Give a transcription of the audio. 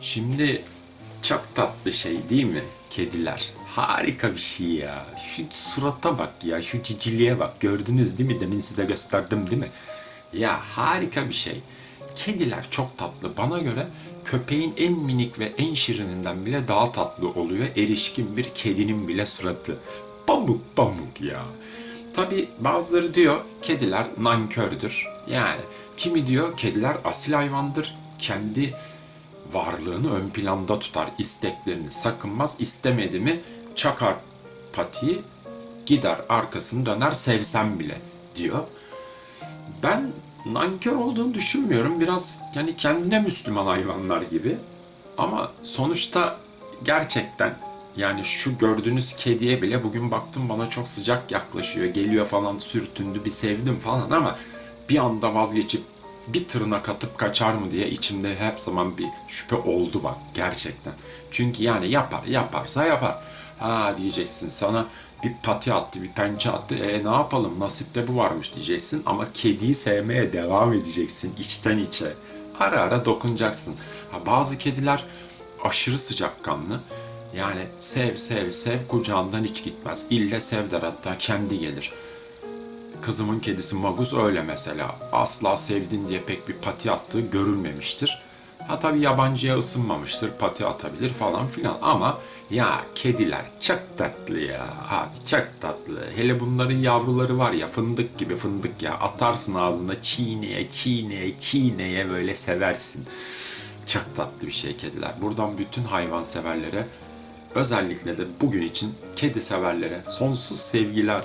Şimdi çok tatlı şey değil mi? Kediler. Harika bir şey ya. Şu surata bak ya, şu ciciliğe bak. Gördünüz değil mi? Demin size gösterdim değil mi? Ya harika bir şey. Kediler çok tatlı. Bana göre köpeğin en minik ve en şirininden bile daha tatlı oluyor. Erişkin bir kedinin bile suratı. Pamuk pamuk ya. Tabi bazıları diyor kediler nankördür. Yani kimi diyor kediler asil hayvandır. Kendi varlığını ön planda tutar, isteklerini sakınmaz, istemedi mi çakar patiyi, gider arkasını döner sevsem bile diyor. Ben nankör olduğunu düşünmüyorum. Biraz yani kendine Müslüman hayvanlar gibi. Ama sonuçta gerçekten yani şu gördüğünüz kediye bile bugün baktım bana çok sıcak yaklaşıyor. Geliyor falan sürtündü bir sevdim falan ama bir anda vazgeçip bir tırnak atıp kaçar mı diye içimde hep zaman bir şüphe oldu bak gerçekten. Çünkü yani yapar yaparsa yapar. Ha diyeceksin sana bir pati attı bir pençe attı e ne yapalım nasipte bu varmış diyeceksin ama kediyi sevmeye devam edeceksin içten içe. Ara ara dokunacaksın. Ha, bazı kediler aşırı sıcakkanlı. Yani sev sev sev kucağından hiç gitmez. İlle sev der hatta kendi gelir. Kızımın kedisi Magus öyle mesela. Asla sevdin diye pek bir pati attığı görülmemiştir. Ha tabii yabancıya ısınmamıştır, pati atabilir falan filan ama ya kediler çok tatlı ya abi çok tatlı. Hele bunların yavruları var ya fındık gibi fındık ya atarsın ağzında çiğneye çiğneye çiğneye böyle seversin. Çok tatlı bir şey kediler. Buradan bütün hayvan severlere özellikle de bugün için kedi severlere sonsuz sevgiler.